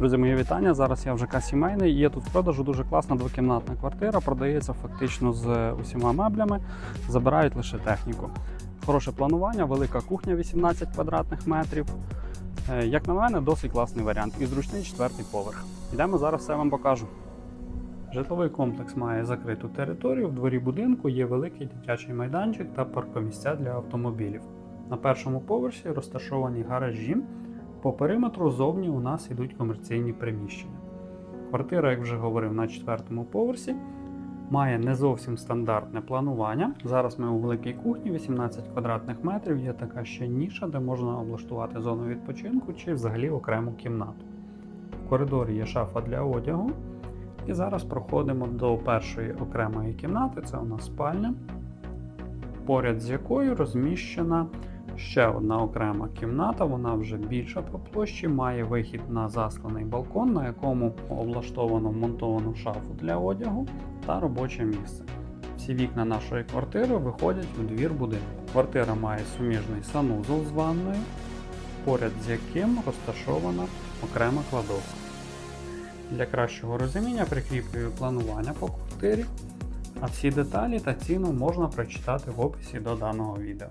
Друзі, мої вітання. Зараз я в ЖК сімейний. Є тут в продажу дуже класна двокімнатна квартира. Продається фактично з усіма меблями. Забирають лише техніку. Хороше планування, велика кухня 18 квадратних метрів. Е, Як на мене, досить класний варіант. І зручний четвертий поверх. Йдемо зараз все вам покажу. Житловий комплекс має закриту територію. В дворі будинку є великий дитячий майданчик та паркомісця для автомобілів. На першому поверсі розташовані гаражі. По периметру зовні у нас йдуть комерційні приміщення. Квартира, як вже говорив, на четвертому поверсі має не зовсім стандартне планування. Зараз ми у великій кухні, 18 квадратних метрів. Є така ще ніша, де можна облаштувати зону відпочинку чи взагалі окрему кімнату. В коридорі є шафа для одягу. І зараз проходимо до першої окремої кімнати. Це у нас спальня, поряд з якою розміщена ще одна окрема кімната. Вона вже більша по площі, має вихід на засклений балкон, на якому облаштовано вмонтовану шафу для одягу та робоче місце. Всі вікна нашої квартири виходять у двір будинку. Квартира має суміжний санузел з ванною, поряд з яким розташована окрема кладовка. Для кращого розуміння прикріплюю планування по квартирі, а всі деталі та ціну можна прочитати в описі до даного відео.